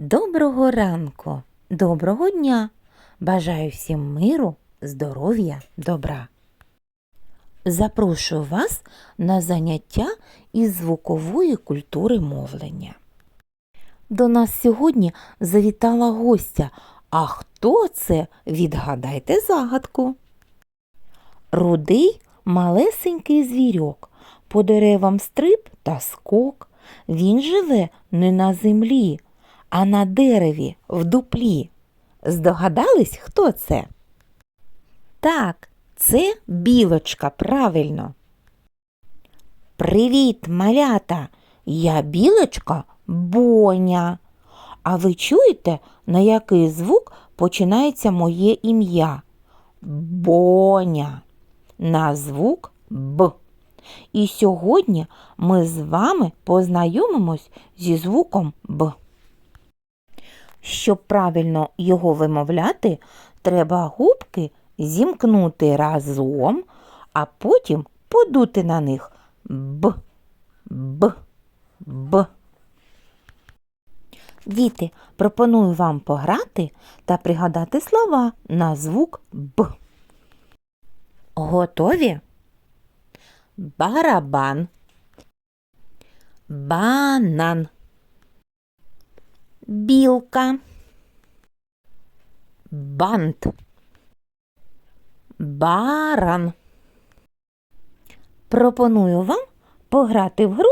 Доброго ранку, доброго дня! Бажаю всім миру, здоров'я, добра. Запрошую вас на заняття із звукової культури мовлення. До нас сьогодні завітала гостя. А хто це? Відгадайте загадку. Рудий малесенький звірок, по деревам стриб та скок. Він живе не на землі, а на дереві в дуплі. Здогадались, хто це? Так, це білочка, правильно. Привіт, малята! Я білочка Боня. А ви чуєте, на який звук починається моє ім'я? Боня. На звук Б. І сьогодні ми з вами познайомимось зі звуком Б. Щоб правильно його вимовляти, треба губки зімкнути разом, а потім подути на них Б, Б, Б. Діти, пропоную вам пограти та пригадати слова на звук Б. Готові? Барабан. Банан. Білка. Бант. Баран. Пропоную вам пограти в гру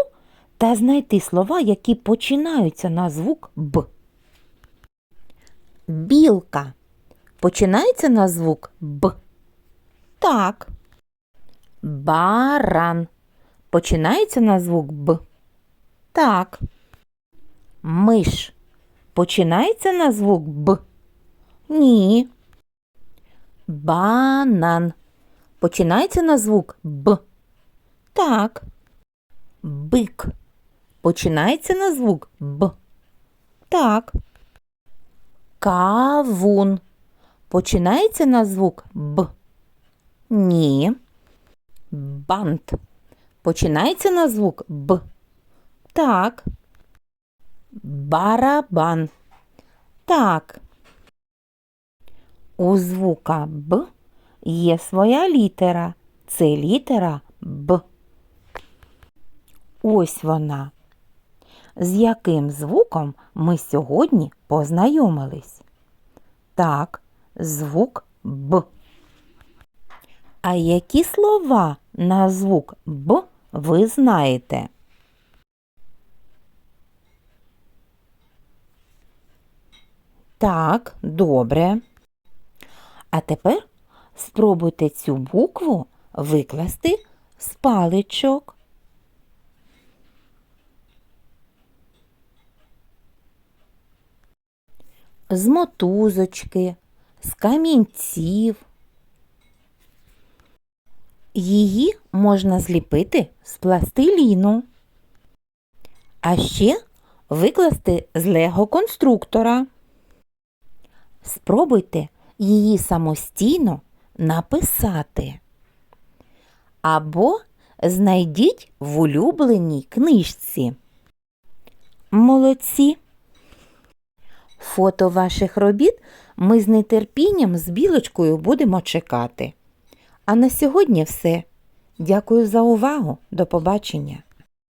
та знайти слова, які починаються на звук Б. Білка. Починається на звук Б. Так. Баран. Починається на звук Б. Так. Миш. Починається на звук Б. Ні. Банан. Починається на звук Б. Так. Бик. Починається на звук Б. Так. Кавун. Починається на звук Б. Ні. Бант. Починається на звук Б. Так. Барабан. Так. У звука Б є своя літера. Це літера Б. Ось вона. З яким звуком ми сьогодні познайомились? Так, звук Б. А які слова на звук Б ви знаєте? Так, добре. А тепер спробуйте цю букву викласти з паличок. З мотузочки, з камінців. Її можна зліпити з пластиліну. А ще викласти з лего-конструктора. Спробуйте її самостійно написати. Або знайдіть в улюбленій книжці. Молодці! Фото ваших робіт ми з нетерпінням з білочкою будемо чекати. А на сьогодні все. Дякую за увагу. До побачення!